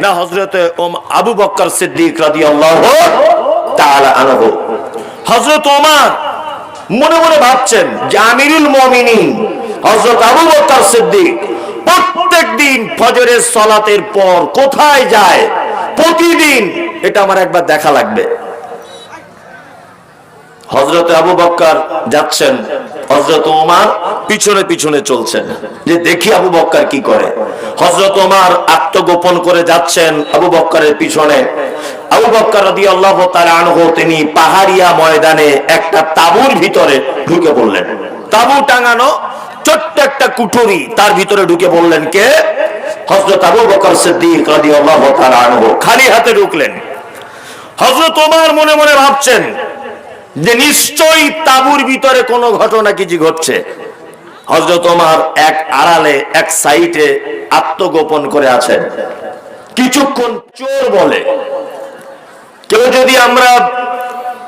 না হজরতে আবু বক্কর সিদ্দিক হজরত ওমর মনে মনে ভাবছেন যে আমিরুল হজরত আবু বক্কর সিদ্দিক প্রত্যেক দিন ফজরের সলাতের পর কোথায় যায়? প্রতিদিন। এটা আমার একবার দেখা লাগবে। হজরত আবু বক্কর যাচ্ছেন হজরত ওমার পিছনে পিছনে চলছেন। যে দেখি আবু বক্কর কি করে। হজরত ওমার আত্মগোপন করে যাচ্ছেন আবু বক্করের পিছনে। আবু বক্কর রদি আল্লাহ আনহু, তিনি পাহাড়িয়া ময়দানে একটা তাবুর ভিতরে ঢুকে পড়লেন। তাবু টাঙানো ছোট্ট একটা কুঠুরি তার ভিতরে ঢুকে পড়লেন কে? হজরত আবু বকর সিদ্দিক রাদিয়াল্লাহু তাআলা আনহু। খালি হাতে ঢুকলেন। হজরত ওমর মনে মনে ভাবছেন যে নিশ্চয়ই তাবুর ভিতরে কোনো ঘটনা কিছু ঘটছে? হজরত ওমর এক আড়ালে, এক সাইটে আত্মগোপন করে আছেন। কিছুক্ষণ চোর বলে, কেউ যদি আমরা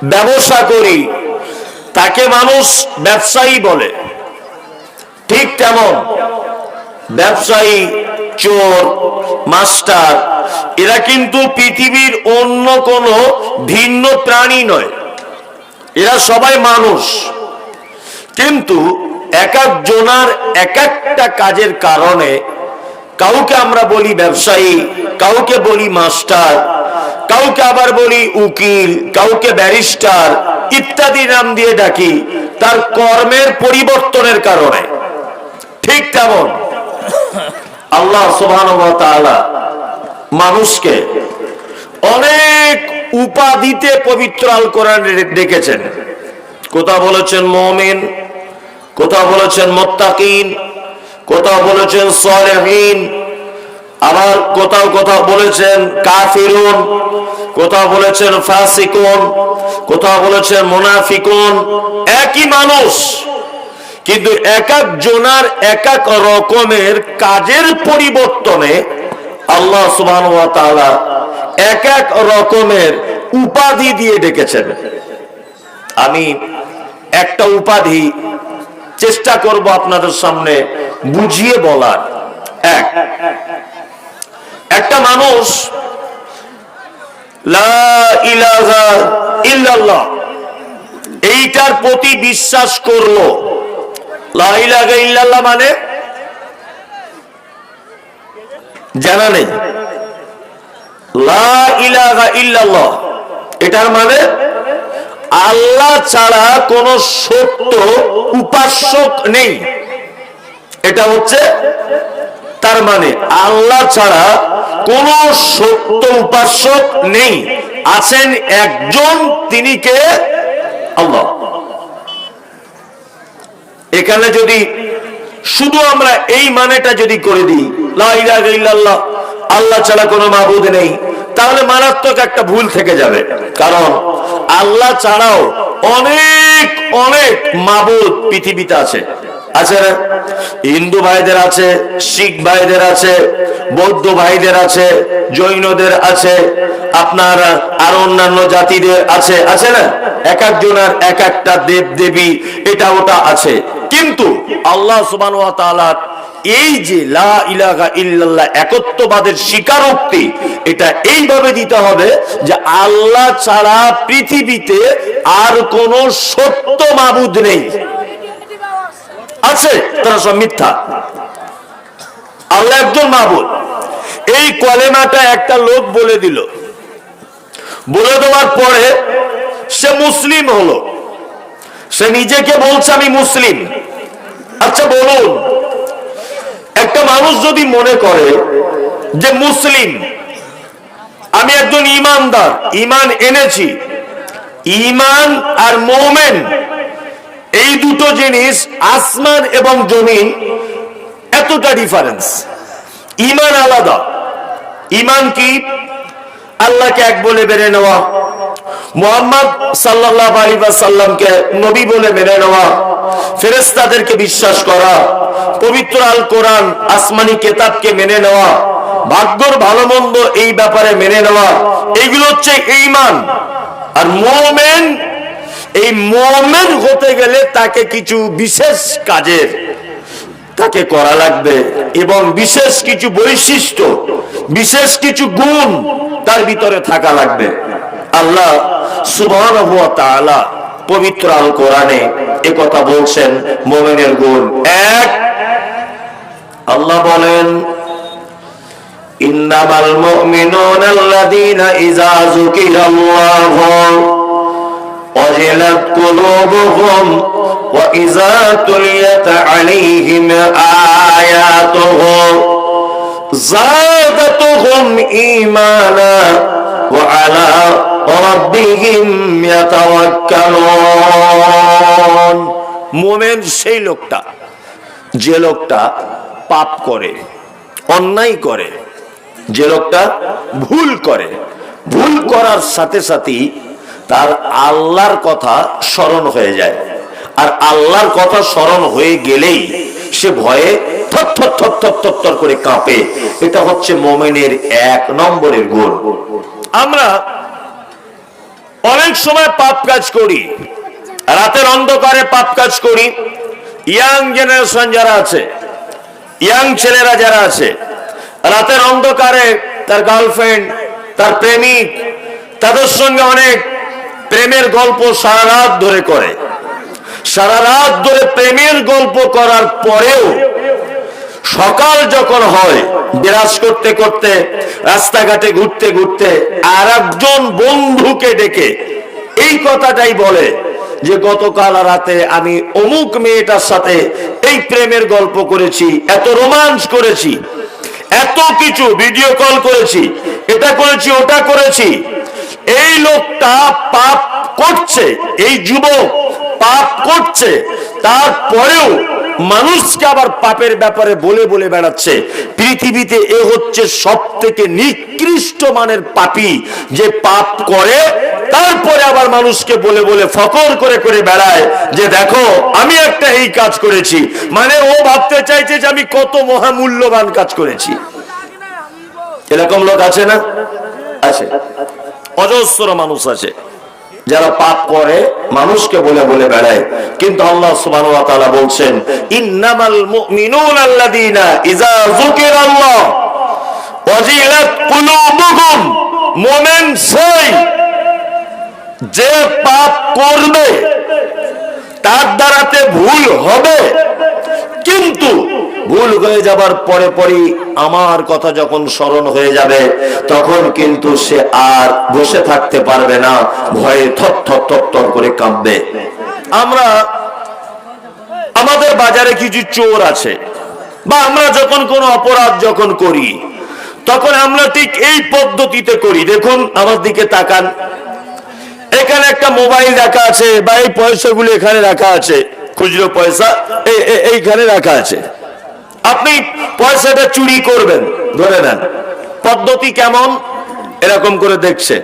ব্যবসা করি, তাকে মানুষ ব্যবসায়ী বলে। ঠিক তেমন ব্যবসায়ী, চোর, মাস্টার, এরা কিন্তু পৃথিবীর অন্য কোনো ভিন্ন প্রাণী নয়। এরা সবাই মানুষ। কিন্তু এক একজনার এক একটা কাজের কারণে কাউকে আমরা বলি ব্যবসায়ী, কাউকে বলি মাস্টার, কাউকে আবার বলি উকিল, কাউকে ব্যারিস্টার ইত্যাদি নাম দিয়ে ডাকি, তার কর্মের পরিবর্তনের কারণে। ঠিক তেমন আল্লাহ সুবহান মানুষকে অনেক উপাধিতে পবিত্র আল কোরআন ডেকেছেন। কোথাও বলেছেন মমিন, কোথাও বলেছেন মোত্তাকিন, কোথাও বলেছেন সলেহীন, আবার কোথাও কোথাও বলেছেন কাফিরুন, কোথাও বলেছেন ফাসিকুন, কোথাও বলেছেন মুনাফিকুন। একই মানুষ, কিন্তু এক এক জনার এক এক রকমের কাজের পরিবর্তনে আল্লাহ তাআলা এক এক রকমের উপাধি দিয়ে ডেকেছেন। আমি একটা উপাধি চেষ্টা করব আপনাদের সামনে বুঝিয়ে বলার। এক, একটা মানুষ এইটার প্রতি বিশ্বাস করল। লা ইলাহা ইল্লাল্লাহ মানে জানা নেই। এটার মানে আল্লাহ ছাড়া কোন সত্য উপাসক নেই। এটা হচ্ছে তার মানে আল্লাহ ছাড়া কোন সত্য উপাসক নেই। আছেন একজন, তিনি কে? আল্লাহ। এখানে যদি শুধু আমরা এই মানেটা যদি করে দিই, লা ইলাহা ইল্লাল্লাহ আল্লাহ ছাড়া কোনো মাবুদ নেই। তাহলে মারাত্মক একটা ভুল থেকে যাবে। কারণ আল্লাহ ছাড়াও অনেক অনেক মাবুদ পৃথিবীতে আছে। আছে? না হিন্দু ভাইদের আছে, শিখ ভাইদের আছে, বৌদ্ধ ভাইদের আছে, জৈনদের আছে, আপনার আর অন্যান্য জাতিদের আছে আছে না? এক একজনের এক একটা দেব দেবী, এটা ওটা আছে। কিন্তু আল্লাহ সুবান এই যে লা ইলাহা ইল্লাল্লাহ একত্ববাদের স্বীকারোক্তি, এটা এইভাবে দিতে হবে যে আল্লাহ ছাড়া পৃথিবীতে আর কোন সত্য মাবুদ নেই। আছে, তারা সব মিথ্যা। আল্লাহ একজন মাহবুদ। এই কলেমাটা একটা লোক বলে দিল। বলে দেওয়ার পরে সে মুসলিম হলো। সে নিজেকে বলছে, আমি মুসলিম। আচ্ছা বলুন, একটা মানুষ যদি মনে করে যে মুসলিম, আমি একজন ইমানদার, ইমান এনেছি। ইমান আর মোমেন এই দুটো জিনিস আসমান এবং জমিন এতটা ডিফারেন্স ইমান আলাদা। ইমান কি? আল্লাহকে এক বলে বেড়ে নেওয়া। মোহাম্মদ সাল্লাহ আলী সাল্লামকে নবী বলে মেনে নেওয়া। ফেরেস্তাদেরকে বিশ্বাস করা। পবিত্র আল কোরআন আসমানি কেতাবকে মেনে নেওয়া। ভাগ্যর ভালো এই ব্যাপারে মেনে নেওয়া। এইগুলো হচ্ছে ইমান। আর মোমেন এই মোমেন হতে গেলে তাকে কিছু বিশেষ কাজের তাকে করা লাগবে এবং বিশেষ কিছু বৈশিষ্ট্য, বিশেষ কিছু গুণ তার ভিতরে থাকা লাগবে। আল্লাহ তাআলা পবিত্র আল কোরআনে কথা বলছেন, মোমেনের গুণ এক। আল্লাহ বলেন, ইন্নামাল মুমিনুনা আল্লাযীনা ইযা যুকিরাল্লাহু। وجلت قلوبهم وإذا تليت عليهم آياته زادتهم إيمانا وعلى ربهم يتوكلون মোমেন সেই লোকটা যে লোকটা পাপ করে অন্যায় করে যে লোকটা ভুল করে ভুল করার সাথে সাথেই তার আল্লাহর কথা স্মরণ হয়ে যায়। আর আল্লাহর কথা স্মরণ হয়ে গেলেই সে ভয়ে থর থর থর থর থর করে কাঁপে। এটা হচ্ছে মোমেনের এক নম্বরের গুণ। আমরা অনেক সময় পাপ কাজ করি, রাতের অন্ধকারে পাপ কাজ করি। ইয়াং জেনারেশন যারা আছে, ইয়াং ছেলেরা যারা আছে, রাতের অন্ধকারে তার গার্লফ্রেন্ড, তার প্রেমিক, তাদের সঙ্গে অনেক প্রেমের গল্প সারা রাত ধরে করে। সারা রাত ধরে প্রেমের গল্প করার পরেও সকাল যখন হয়, বিরাজ করতে করতে, রাস্তাঘাটে ঘুরতে ঘুরতে আর একজন বন্ধুকে ডেকে এই কথাটাই বলে যে, গতকাল রাতে আমি অমুক মেয়েটার সাথে এই প্রেমের গল্প করেছি, এত রোমাঞ্চ করেছি, এত কিছু ভিডিও কল করেছি, এটা করেছি, ওটা করেছি। এই লোকটা পাপ করছে, এই যুবক পাপ করছে। তারপরেও মানুষকে আবার পাপের ব্যাপারে বলে বলে বেড়াচ্ছে। পৃথিবীতে এ হচ্ছে সব থেকে নিকৃষ্ট মানের পাপি, যে পাপ করে, তারপরে আবার মানুষকে বলে বলে ফকর করে করে বেড়ায় যে দেখো, আমি একটা এই কাজ করেছি। মানে ও ভাবতে চাইছে যে আমি কত মহামূল্যবান কাজ করেছি। এরকম লোক আছে না? আছে। অজস্র মানুষ আছে। যারা পাপ করে, মানুষকে বলে বলে বেড়ায়। কিন্তু আল্লাহ সুবহানাহু ওয়া তাআলা বলছেন, ইন্নামাল মুমিনুনা আল্লাযীনা ইযা যুকিরাল্লাহ ওয়াজিলাত কুলুবুহুম। মুমিন সেই, যে পাপ করবে তার দ্বারাতে ভুল হবে। কিন্তু ভুল হয়ে যাবার পরে পরই আমার কথা যখন স্মরণ হয়ে যাবে, তখন কিন্তু সে আর বসে থাকতে পারবে না। ভয়ে থর থর থর থর করে কাঁপবে। আমরা, আমাদের বাজারে কিছু চোর আছে, বা আমরা যখন কোনো অপরাধ যখন করি, তখন আমরা ঠিক এই পদ্ধতিতে করি। দেখুন, আমার দিকে তাকান। এখানে একটা মোবাইল রাখা আছে বা এই পয়সাগুলো এখানে রাখা আছে। খুচরো পয়সা এই- এই- এইখানে রাখা আছে। আপনি পয়সাটা চুরি করবেন, ধরে নেন। পদ্ধতি কেমন? এরকম করে দেখছে।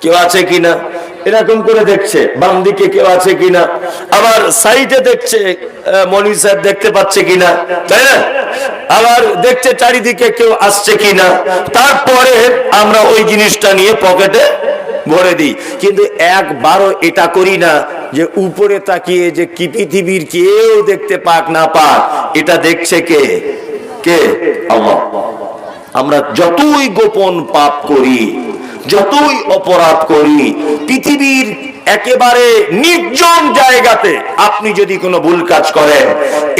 কেউ আছে কিনা? এরকম করে দেখছে। বাম দিকে কেউ আছে কিনা? আবার সাইডে দেখছে মনি সাহেব দেখতে পাচ্ছে কিনা? তাই না? আবার দেখছে চারিদিকে কেউ আসছে কিনা? তারপরে আমরা ওই জিনিসটা নিয়ে পকেটে ভরে দিই। কিন্তু একবারও এটা করি না যে উপরে তাকিয়ে যে কি পৃথিবীর কেউ দেখতে পাক না পাক, এটা দেখছে কে? কে? আমরা যতই গোপন পাপ করি, যতই অপরাধ করি, পৃথিবীর একেবারে নির্জন জায়গাতে আপনি যদি কোনো ভুল কাজ করেন,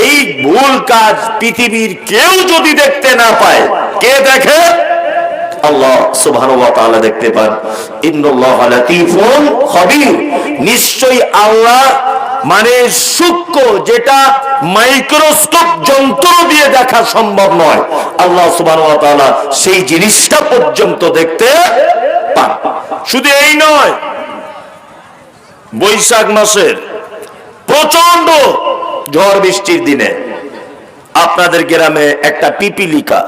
এই ভুল কাজ পৃথিবীর কেউ যদি দেখতে না পায়, কে দেখে? আল্লাহ সুবহানাহু ওয়া তাআলা দেখতে পান। ইন্নাল্লাহা লাতীফুন খাবীর। নিশ্চয়ই আল্লাহ মানে সূক্ষ্ম যেটা মাইক্রোস্কোপ যন্ত্র দিয়ে দেখা সম্ভব নয়। আল্লাহ সুবহানাহু ওয়া তাআলা সেই জিনিসটা পর্যন্ত দেখতে পান। শুধু এই নয়, বৈশাখ মাসের প্রচণ্ড ঝড় বৃষ্টির দিনে আপনাদের গ্রামে একটা পিপিলিকা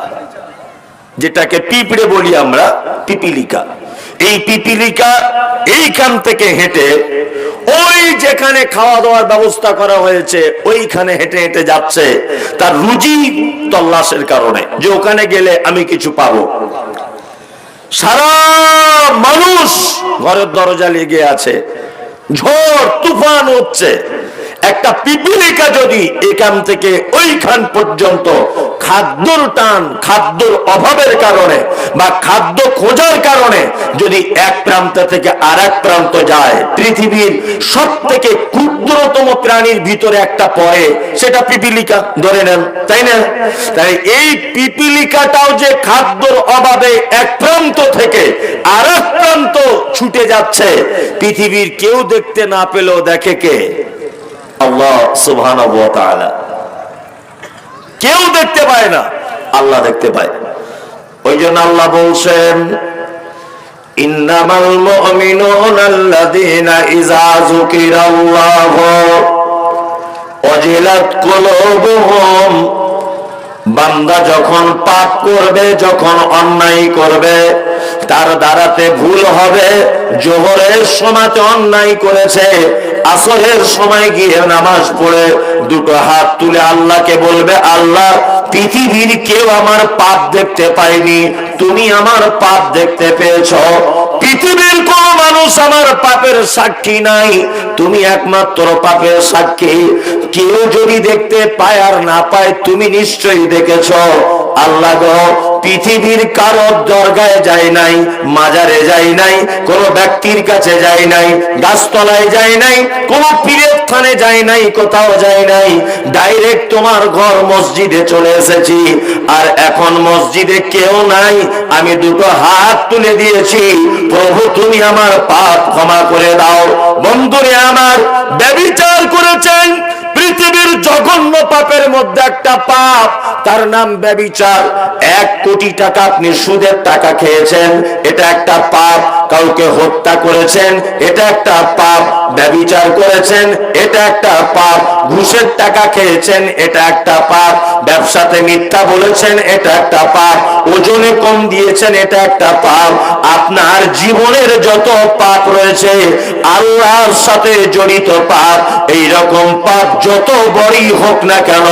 যেটাকে পিঁপড়ে বলি আমরা, পিপিলিকা। এই পিপিলিকা এইখান থেকে হেঁটে, ওই যেখানে খাওয়া দাওয়ার ব্যবস্থা করা হয়েছে, ওইখানে হেঁটে হেঁটে যাচ্ছে, তার রুজি তল্লাশের কারণে, যে ওখানে গেলে আমি কিছু পাবো। সারা মানুষ ঘরের দরজা লেগে আছে, ঝড়, তুফান হচ্ছে। একটা পিপিলিকা যদি এখান থেকে ওইখান পর্যন্ত খাদ্যর টান, খাদ্যর অভাবের কারণে বা খাদ্য খোঁজার কারণে যদি এক প্রান্ত থেকে আর এক প্রান্ত যায়, পৃথিবীর সব থেকে ক্ষুদ্রতম প্রাণীর ভিতরে একটা পড়ে, সেটা পিপিলিকা। ধরে নেন, তাই না? তাই এই পিপিলিকাটাও যে খাদ্যর অভাবে এক প্রান্ত থেকে আর এক প্রান্ত ছুটে যাচ্ছে, পৃথিবীর কেউ দেখতে না পেলেও দেখে কে? আল্লাহ সুবহানাহু কেউ দেখতে পায় না, আল্লাহ দেখতে পায়। ওই জন্য আল্লাহ বলছেন, ইন্নামাল মুমিনুনা আল্লাযীনা ইযা যুকিরাল্লাহু ওয়াজিলাত বান্দা যখন পাপ করবে, যখন অন্যায় করবে, তার দ্বারাতে ভুল হবে। জোহরের সময়তে অন্যায় করেছে, আসরের সময় গিয়ে নামাজ পড়ে দুটো হাত তুলে আল্লাহকে বলবে, আল্লাহ, পৃথিবীর কেউ আমার পাপ দেখতে পায়নি। তুমি আমার পাপ দেখতে পেয়েছ। পৃথিবীর কোন মানুষ আমার পাপের সাক্ষী নাই। তুমি একমাত্র পাপের সাক্ষী। কেউ যদি দেখতে পায় আর না পায়, তুমি নিশ্চয়ই দেখেছ। আল্লাহ পৃথিবীর কারও দরগায় যায় নাই, মাজারে যায় নাই, কোন ব্যক্তির কাছে যায় নাই, গাছতলায় যায় নাই, কোন পীরের স্থানে যায় নাই, কোথাও যায় নাই। ডাইরেক্ট তোমার ঘর মসজিদে চলে এসেছি। আর এখন মসজিদে কেউ নাই, আমি দুটো হাত তুলে দিয়েছি। প্রভু, তুমি আমার পাপ ক্ষমা করে দাও। বন্ধুরে আমার ব্যবিচার করেছেন পৃথিবীর জঘন্য পাপের মধ্যে একটা পাপ। তার নাম ব্যবিচার এক কোটি টাকা আপনি সুদের টাকা খেয়েছেন। এটা একটা পাপ। কাউকে হত্যা করেছেন, এটা একটা পাপ ব্যবিচার করেছেন, এটা একটা পাপ, ঘুষের টাকা খেয়েছেন, এটা একটা পাপ, ব্যবসাতে মিথ্যা বলেছেন, এটা একটা পাপ, ওজনে কম দিয়েছেন, এটা একটা পাপ, আপনার জীবনের যত পাপ রয়েছে, আল্লাহর সাথে জড়িত পাপ এই রকম পাপ যত বড়ই হোক না কেন,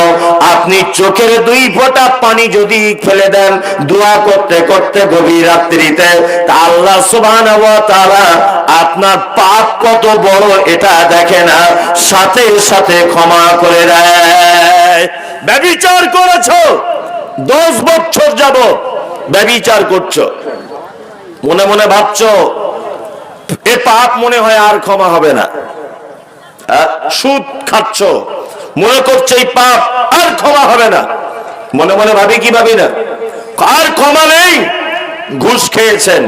আপনি চোখের দুই ফোঁটা পানি যদি ফেলে দেন, দোয়া করতে করতে গভীর রাত্রিতে, তা আল্লাহ তাআলা আপনার পাপ কত বড় এটা দেখে না, সাথে সাথে ক্ষমা করে দেয়। ব্যভিচার করেছ, দশ বছর যাব ব্যভিচার করছ। মনে মনে ভাবছ, এ পাপ মনে হয় আর ক্ষমা হবে না। সুদ খাচ্ছ, মনে করছে এই পাপ আর ক্ষমা হবে না। মনে মনে ভাবি কি ভাবি না? আর ক্ষমা নেই। ঘুষ খেয়েছেন।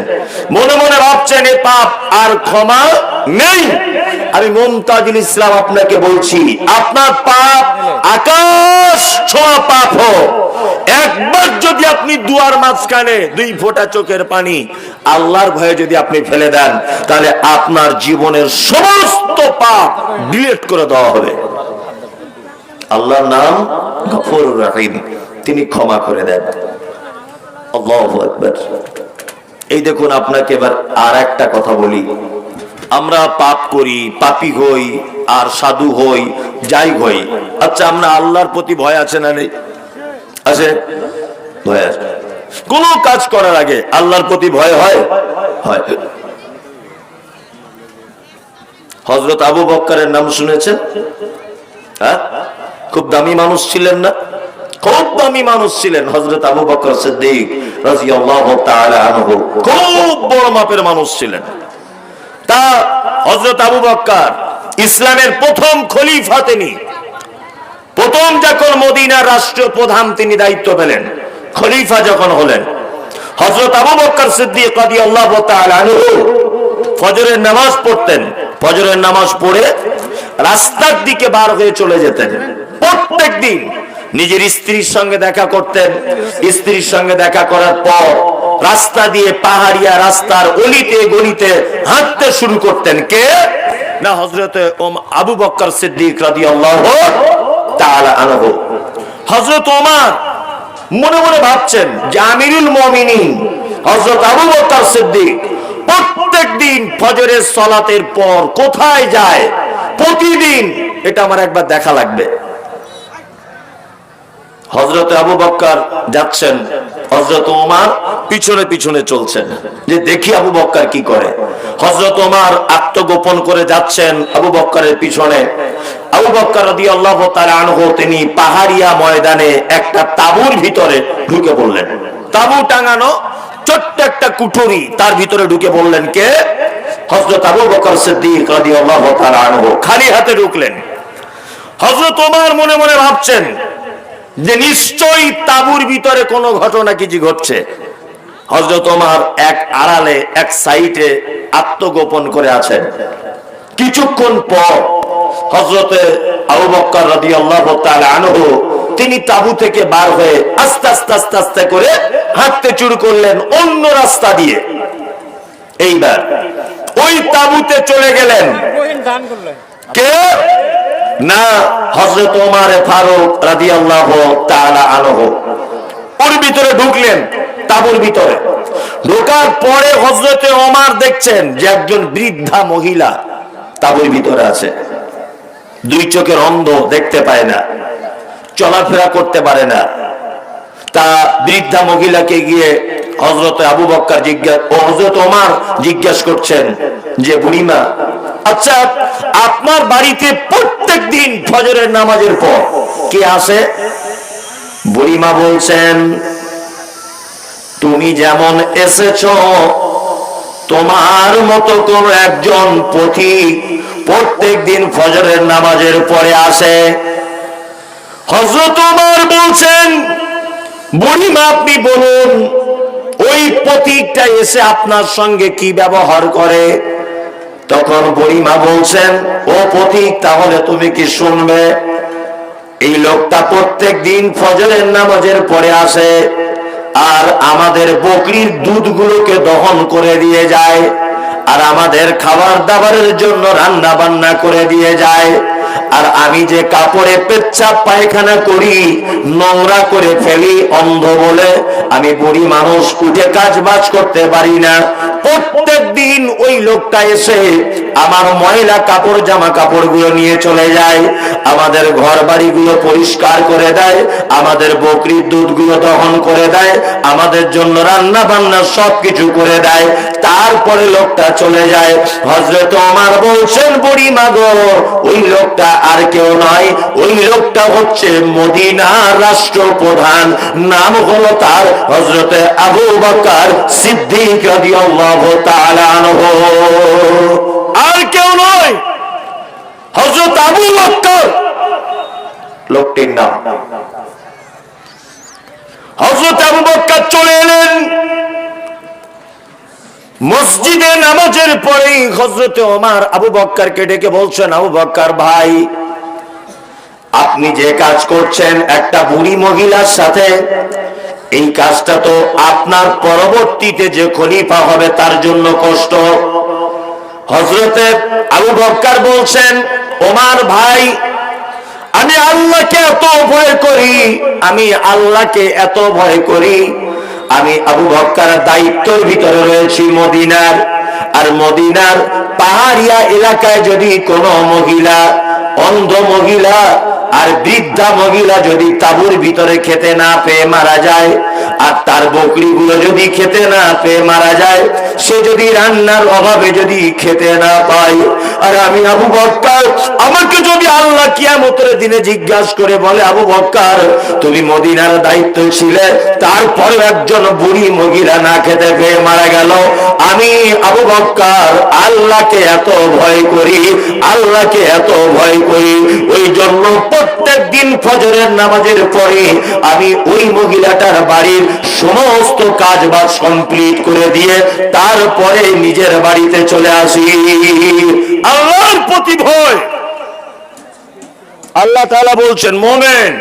মনে মনে ভাবছেন, এ পাপ আর ক্ষমা নেই। আমি মমতাজুল ইসলাম আপনাকে বলছি, আপনার পাপ আকাশ ছোঁয়া পাপ হোক। একবার যদি আপনি দুয়ার মাঝখানে দুই ফোঁটা চোখের পানি আল্লাহর ভয়ে যদি আপনি ফেলে দেন, তাহলে আপনার জীবনের সমস্ত পাপ ডিলেট করে দেওয়া হবে। আল্লাহর নাম গফর রাহিম। তিনি ক্ষমা করে দেন। এই দেখুন, আপনাকে এবার আর একটা কথা বলি। আমরা পাপ করি, পাপি হই, আর সাধু হই, যাই হই। আচ্ছা আমরা আল্লাহর প্রতি ভয় আছে না নেই? আছে? ভয় আছে। কোন কাজ করার আগে আল্লাহর প্রতি ভয় হয়? হয়। হজরত আবু বক্কারের নাম শুনেছেন? হ্যাঁ? খুব দামি মানুষ ছিলেন না? খুব দামি মানুষ ছিলেন হজরত আবু বকর সিদ্দিক খুব বড় মাপের মানুষ ছিলেন। তা হজরত আবু বক্কর ইসলামের প্রথম খলিফা তিনি। প্রথম যখন মদিনার রাষ্ট্র প্রধান তিনি দায়িত্ব পেলেন, খলিফা যখন হলেন হজরত আবু বক্কর সিদ্দিক রাদিয়াল্লাহু তাআলা আনহু ফজরের নামাজ পড়তেন। ফজরের নামাজ পড়ে রাস্তার দিকে বার হয়ে চলে যেতেন। প্রত্যেক দিন নিজের স্ত্রীর সঙ্গে দেখা করতেন। স্ত্রীর সঙ্গে দেখা করার পর রাস্তা দিয়ে পাহাড়িয়া রাস্তার অলিতে গলিতে হাঁটতে শুরু করতেন। কে? না হজরতে ওম আবু বক্কর সিদ্দিক রাদিয়াল্লাহু তাআলা আনহু। হযরত ওমর মনে মনে ভাবছেন যে আমিরুল মুমিনিন, হযরত আবু বকর সিদ্দিক প্রত্যেক দিন ফজরের সালাতের পর কোথায় যায়? প্রতিদিন। এটা আমার একবার দেখা লাগবে। হজরত আবু বক্কর যাচ্ছেন হজরত ওমার পিছনে পিছনে চলছেন। যে দেখি আবু বক্কর কি করে। হজরত ওমার আত্মগোপন করে যাচ্ছেন আবু বক্করের পিছনে। আবু তাআলা আনহু, তিনি পাহাড়িয়া ময়দানে একটা তাঁবুর ভিতরে ঢুকে পড়লেন। তাঁবু টাঙানো ছোট্ট একটা কুঠুরি তার ভিতরে ঢুকে পড়লেন কে? হযরত আবু বকর সিদ্দিক তাআলা আনহু। খালি হাতে ঢুকলেন। হজরত ওমর মনে মনে ভাবছেন যে নিশ্চয়ই তাঁবুর ভিতরে কোনো ঘটনা কিছু ঘটছে? হজরত ওমর এক আড়ালে, এক সাইটে আত্মগোপন করে আছেন। কিছুক্ষণ পর হজরতে আবু বক্কর রাদিয়াল্লাহু তাআলা আনহু তিনি তাবু থেকে বার হয়ে আস্তে আস্তে আস্তে আস্তে করে হাঁটতে শুরু করলেন অন্য রাস্তা দিয়ে। এইবার ওই তাবুতে চলে গেলেন। কে? না, হযরত ওমর ফারুক রাদিয়াল্লাহু তাআলা আনহু। ওর ভিতরে ঢুকলেন, তাবুর ভিতরে। ঢোকার পরে ওমর দেখছেন যে একজন বৃদ্ধা মহিলা তাবুর ভিতরে আছে। দুই চোখের অন্ধ দেখতে পায় না, চলাফেরা করতে পারে না। তা বৃদ্ধা মহিলাকে গিয়ে হজরত আবু বক্কর জিজ্ঞাসা হজরত ওমার জিজ্ঞাসা করছেন যে, বুড়িমা আচ্ছা আপনার বাড়িতে প্রত্যেক দিন ফজরের নামাজের পর কে আসে? বুড়িমা বলছেন, তুমি যেমন এসেছ, তোমার মতো কোন একজন পথিক প্রত্যেক দিন ফজরের নামাজের পরে আসে। হজরত ওমর বলছেন, বুড়িমা, আপনি বলুন, ওই প্রতীকটা এসে আপনার সঙ্গে কি ব্যবহার করে? তখন বুড়িমা বলছেন, ও প্রতীক তাহলে তুমি কি শুনবে? এই লোকটা প্রত্যেক দিন ফজরের নামাজের পরে আসে আর আমাদের বকরির দুধগুলোকে দহন করে দিয়ে যায় আর আমাদের খাবার দাবারের জন্য রান্না বান্না করে দিয়ে যায় আর আমি যে কাপড়ে পেচ্ছাপ পায়খানা করি, নোংরা করে ফেলি অন্ধ বলে আমি বুড়ি মানুষ উঠে কাজ বাজ করতে পারি না। প্রত্যেক দিন ওই লোকটা এসে আমার ময়লা কাপড়, জামা কাপড়গুলো নিয়ে চলে যায়, আমাদের ঘর বাড়িগুলো পরিষ্কার করে দেয়, আমাদের বকরির দুধগুলো দহন করে দেয়, আমাদের জন্য রান্না বান্না সব কিছু করে দেয়, তারপরে লোকটা চলে যায়। হজরত আমার বলছেন, বুড়ি মাগো, ওই লোকটা আর কেউ নয়, ওই লোকটা হচ্ছে মদিনার রাষ্ট্রপ্রধান, নাম হলো তার হজরতে আবু বকর সিদ্দিক রাদিয়াল্লাহু আর কেউ নয়, হযরত আবু বকর লোকটির নাম। হযরত আবু বকর চলে এলেন। মসজিদে নামাজের পরেই হজরতে ওমার আবু বক্কারকে ডেকে বলছেন, আবু বক্কার ভাই, আপনি যে কাজ করছেন, একটা বুড়ি মহিলার সাথে এই কাজটা তো আপনার পরবর্তীতে যে খলিফা হবে তার জন্য কষ্ট। হজরতে আবু বক্কার বলছেন, ওমার ভাই, আমি আল্লাহকে এত ভয় করি, আমি আল্লাহকে এত ভয় করি, আমি আবু বক্কার দায়িত্বের ভিতরে রয়েছি মদিনার। আর মদিনার পাহাড়িয়া এলাকায় যদি কোনো মহিলা, অন্ধ মহিলা আর বৃদ্ধা মহিলা যদি তাবুর ভিতরে খেতে না পেয়ে মারা যায় আর তার বকরিগুলো যদি খেতে না পেয়ে মারা যায়, সে যদি রান্নার অভাবে যদি খেতে না পায়, আর আমি আবু বক্কার, আমাকে যদি আল্লাহ কিয়ামতের দিনে জিজ্ঞাসা করে বলে, আবু বক্কার, তুমি মদিনার দায়িত্ব ছিলে তারপরে একজন বুড়ি মহিলা না খেতে পেয়ে মারা গেল। আমি আবু বক্কার আল্লাহকে এত ভয় করি, আল্লাহকে এত ভয় করি ওই জন্য প্রত্যেক দিন ফজরের নামাজের পরে আমি ওই মহিলাটার বাড়ির সমস্ত কাজ বাজ কমপ্লিট করে দিয়ে তারপরে নিজের বাড়িতে চলে আসি। আল্লাহর প্রতি ভয়। আল্লাহ তাআলা বলছেন, মোমেন।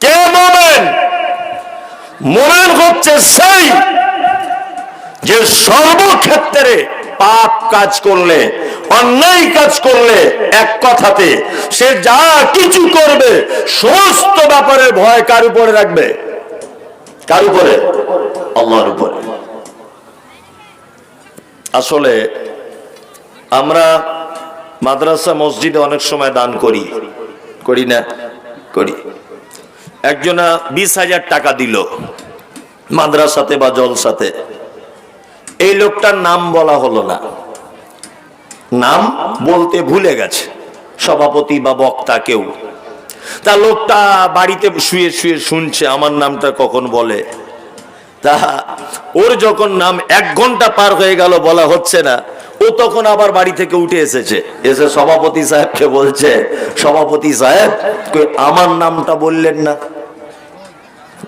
কে মোমেন? মোমেন হচ্ছে সেই যে সর্বক্ষেত্রে পাপ কাজ করলে, অন্যায় কাজ করলে এক কথাতে, সে যা কিছু করবে, সমস্ত ব্যাপারে ভয় কার উপরে রাখবে? কার উপরে? আল্লাহর উপরে। আসলে আমরা মাদ্রাসা, মসজিদে অনেক সময় দান করি। করি না? করি। একজনা বিশ হাজার টাকা দিল, মাদ্রাসাতে বা জলসাতে। এই লোকটার নাম বলা হলো না। নাম বলতে ভুলে গেছে, সভাপতি বা বক্তা কেউ। তা লোকটা বাড়িতে শুয়ে শুয়ে শুনছে, আমার নামটা কখন বলে? তা ওর যখন নাম এক ঘণ্টা পার হয়ে গেল বলা হচ্ছে না, ও তখন আবার বাড়ি থেকে উঠে এসেছে। এসে সভাপতি সাহেবকে বলছে, সভাপতি সাহেব আমার নামটা বললেন না।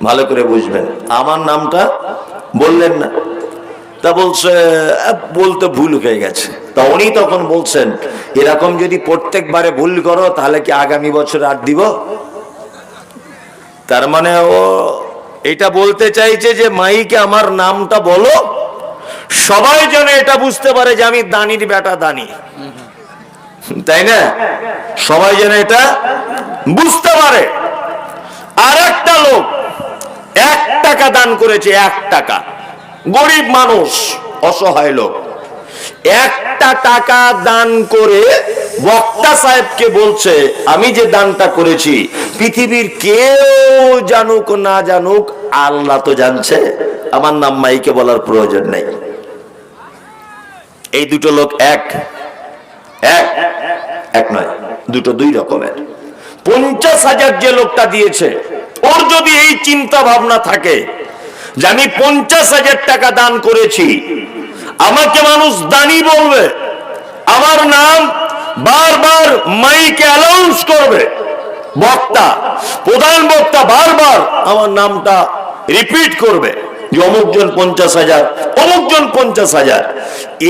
ভালো করে বুঝবেন, আমার নামটা বললেন না। তা বলছে বলতে ভুল হয়ে গেছে। তা উনি তখন বলছেন, এরকম যদি প্রত্যেকবারে ভুল করো, তাহলে কি আগামী বছর আর দিব? তার মানে ও এটা বলতে চাইছে যে, মাইকে আমার নামটা বলো, সবাই যেন এটা বুঝতে পারে যে আমি দানির বেটা দানি। তাই না? সবাই যেন এটা বুঝতে পারে। আর একটা লোক এক টাকা দান করেছে, এক টাকা। গরিব মানুষ, অসহায় লোক। একটা টাকা দান করে বক্তা সাহেবকে বলছে, আমি যে দানটা করেছি, পৃথিবীর কেউ জানুক না জানুক, আল্লাহ তো জানছে। আমার নাম মাইকে বলার প্রয়োজন নেই। এই দুটো লোক এক। এক? এক নয়। দুটো দুই রকমের। পঞ্চাশ হাজার যে লোকটা দিয়েছে, ওর যদি এই চিন্তা ভাবনা থাকে যে আমি পঞ্চাশ হাজার টাকা দান করেছি। আমাকে মানুষ দানি বলবে। আমার নাম বারবার মাইকে অ্যানাউন্স করবে। বক্তা, প্রধান বক্তা বারবার আমার নামটা রিপিট করবে যে অমুকজন পঞ্চাশ হাজার, অমুকজন পঞ্চাশ হাজার।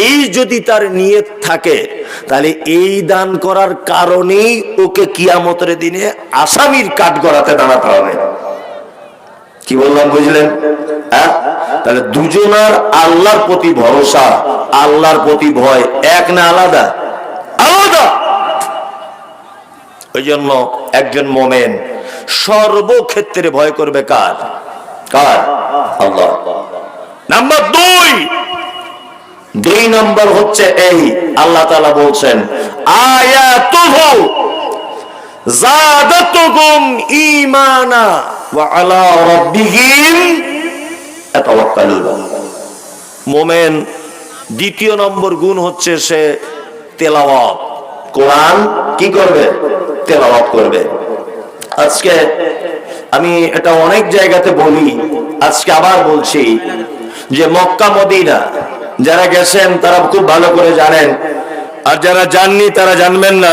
এই যদি তার নিয়ত থাকে, তাহলে এই দান করার কারণেই ওকে কিয়ামতের দিনে আসামির কাঠ গড়াতে দাঁড়াতে হবে। কি বললাম, বুঝলেন? হ্যাঁ? তাহলে দুজনার আল্লাহর প্রতি ভরসা, আল্লাহর প্রতি ভয় এক না আলাদা? আলাদা! ওই জন্য একজন মোমেন সর্বক্ষেত্রে ভয় করবে কার? কার? আল্লাহ। নাম্বার দুই! দুই নম্বর হচ্ছে এই, আল্লাহ তাআলা বলছেন, আয়াতুহু জাদাতুকুম ঈমানা ওয়া আলা রাব্বিহিম মোমেন দ্বিতীয় নম্বর গুণ হচ্ছে সে তেলাওয়াত। কোরআন কি করবে? তেলাওয়াত করবে। আজকে আমি এটা অনেক জায়গাতে বলি, আজকে আবার বলছি যে মক্কা, মদিনা, যারা গেছেন তারা খুব ভালো করে জানেন, আর যারা জাননি তারা জানবেন না।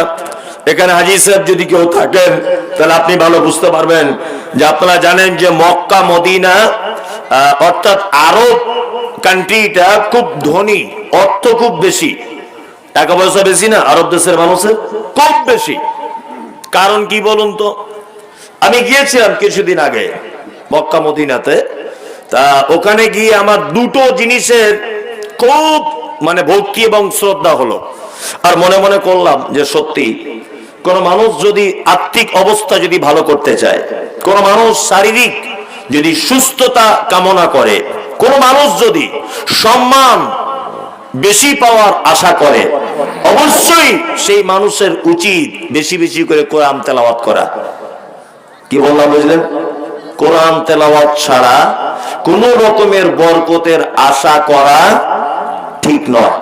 এখানে হাজি সাহেব যদি কেউ থাকেন, তাহলে আপনি ভালো বুঝতে পারবেন যে আপনারা জানেন যে মক্কা, মদিনা অর্থাৎ আরব কান্ট্রিটা খুব ধনী, অর্থ খুব বেশি। টাকা পয়সা বেশি না, আরব দেশের মানুষের খুব বেশি। কারণ কি বলুন তো? আমি গিয়েছিলাম কিছুদিন আগে মক্কা মদিনাতে। তা ওখানে গিয়ে আমার দুটো জিনিসের খুব মানে ভক্তি এবং শ্রদ্ধা হলো। আর মনে মনে করলাম যে সত্যি, কোন মানুষ যদি আর্থিক অবস্থা যদি ভালো করতে চায়, কোন মানুষ শারীরিক যদি সুস্থতা কামনা করে, কোন মানুষ যদি সম্মান বেশি পাওয়ার আশা করে, অবশ্যই সেই মানুষের উচিত বেশি বেশি করে কোরআন তেলাওয়াত করা। কি বললাম, বুঝলেন? কোরআন তেলাওয়াত ছাড়া কোন রকমের বরকতের আশা করা ঠিক নয়।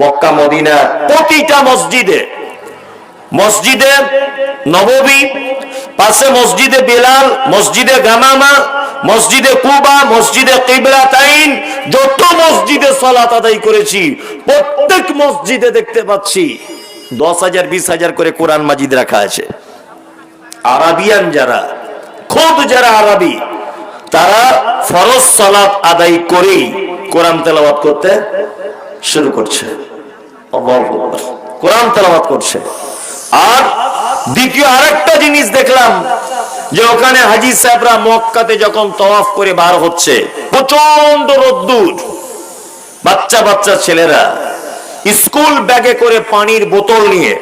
মক্কা মদিনা প্রতিটা মসজিদে মসজিদে নববী পাশে মসজিদে বেলাল, মসজিদে গামামা মসজিদে কুবা, মসজিদে কিবলাতাইন, যত মসজিদে সলাত আদায় করেছি, প্রত্যেক মসজিদে দেখতে পাচ্ছি দশ হাজার, বিশ হাজার করে কোরআন মাজিদ রাখা আছে। আরাবিয়ান যারা, খুব যারা আরবি, তারা ফরজ সালাত আদায় করেই কোরআন তেলাওয়াত করতে শুরু করছে। কোরআন তেলাওয়াত করছে। আর দ্বিতীয় আরেকটা জিনিস দেখলাম যে ওখানে হাজি সাহেবরা মক্কাতে যখন তওয়াফ করে বার হচ্ছে প্রচণ্ড রোদ্দুর। বাচ্চা বাচ্চা ছেলেরা স্কুল ব্যাগে করে পানির বোতল নিয়ে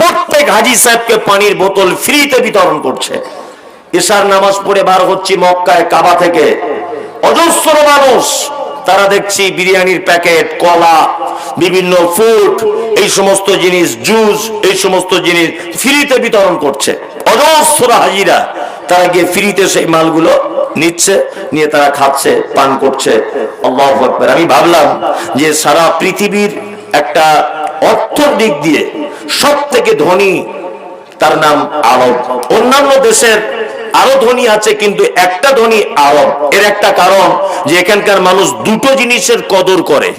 প্রত্যেক হাজি সাহেবকে পানির বোতল ফ্রিতে বিতরণ করছে। ঈশার নামাজ পড়ে বার হচ্ছি মক্কায় কাবা থেকে। অজস্র মানুষ, তারা দেখছি বিরিয়ানির প্যাকেট, কলা, বিভিন্ন ফুড এই সমস্ত জিনিস জুস এই সমস্ত জিনিস ফ্রিতে বিতরণ করছে। অজস্র হাজিরা। তারা গিয়ে ফ্রিতে সেই মালগুলো নিচ্ছে, নিয়ে তারা খাচ্ছে, পান করছে। আল্লাহু আমি ভাবলাম যে সারা পৃথিবীর একটা অর্থর দিক দিয়ে সব থেকে ধনী তার নাম আরব। অন্যান্য দেশের আরও ধনী আছে, কিন্তু একটা ধনী আরব। এর একটা কারণ যে এখানকার মানুষ দুটো জিনিসের কদর করে।